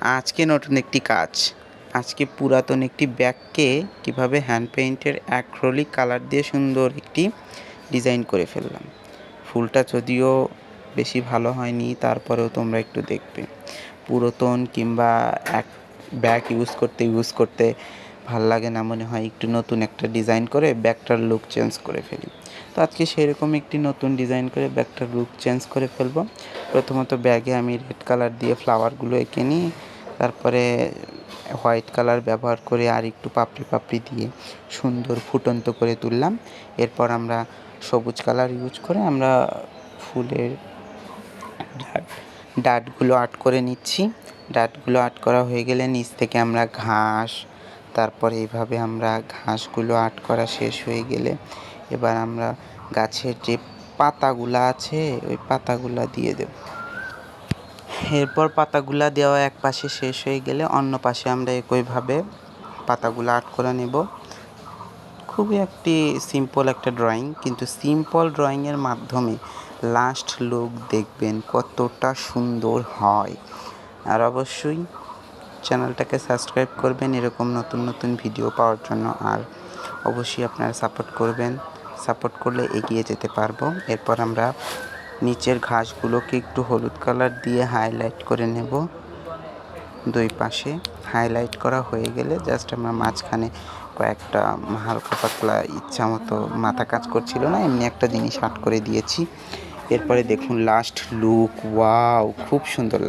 আজকে নতুন একটি কাজ। আজকে পুরাতন একটি ব্যাগকে কীভাবে হ্যান্ড পেইন্টের অ্যাক্রোলিক কালার দিয়ে সুন্দর একটি ডিজাইন করে ফেললাম। ফুলটা যদিও বেশি ভালো হয়নি, তারপরেও তোমরা একটু দেখবে। পুরাতন কিংবা এক ব্যাগ ইউজ করতে ইউজ করতে ভালো লাগে না মনে হয় একটু নতুন একটা ডিজাইন করে ব্যাগটার লুক চেঞ্জ করে ফেলি। তো আজকে সেরকম একটি নতুন ডিজাইন করে ব্যাগটার লুক চেঞ্জ করে ফেলব। প্রথমত ব্যাগে আমি রেড কালার দিয়ে ফ্লাওয়ারগুলো এঁকে নিই। তারপরে হোয়াইট কালার ব্যবহার করে আর একটু পাপড়ি পাপড়ি দিয়ে সুন্দর ফুটন্ত করে তুললাম। এরপর আমরা সবুজ কালার ইউজ করে আমরা ফুলের ডাট, ডাটগুলো আর্ট করে নিচ্ছি। ডাটগুলো আর্ট করা হয়ে গেলে নিচ থেকে আমরা ঘাস, তারপরে এইভাবে আমরা ঘাসগুলো আর্ট করা শেষ হয়ে গেলে এবার আমরা গাছের যে পাতাগুলো আছে, ওই পাতাগুলো দিয়ে দেব। এরপর পাতাগুলা দেওয়া এক পাশে শেষ হয়ে গেলে অন্য পাশে আমরা একইভাবে পাতাগুলো আর্ট করে নেব। খুবই একটি সিম্পল একটা ড্রয়িং কিন্তু সিম্পল ড্রয়িংয়ের মাধ্যমে লাস্ট লুক দেখবেন কতটা সুন্দর হয়। আর অবশ্যই চ্যানেলটাকে সাবস্ক্রাইব করবেন এরকম নতুন নতুন ভিডিও পাওয়ার জন্য, আর অবশ্যই আপনারা সাপোর্ট করবেন। সাপোর্ট করলে এগিয়ে যেতে পারব। এরপর আমরা নিচের ঘাসগুলোকে একটু হলুদ কালার দিয়ে হাইলাইট করে নেব। দুই পাশে হাইলাইট করা হয়ে গেলে জাস্ট আমরা মাঝখানে কয়েকটা হালকা পাতলা ইচ্ছা মতো মাথা কাজ করছিল না, এমনি একটা জিনিস আট করে দিয়েছি। এরপরে দেখুন লাস্ট লুক ওয়াও খুব সুন্দর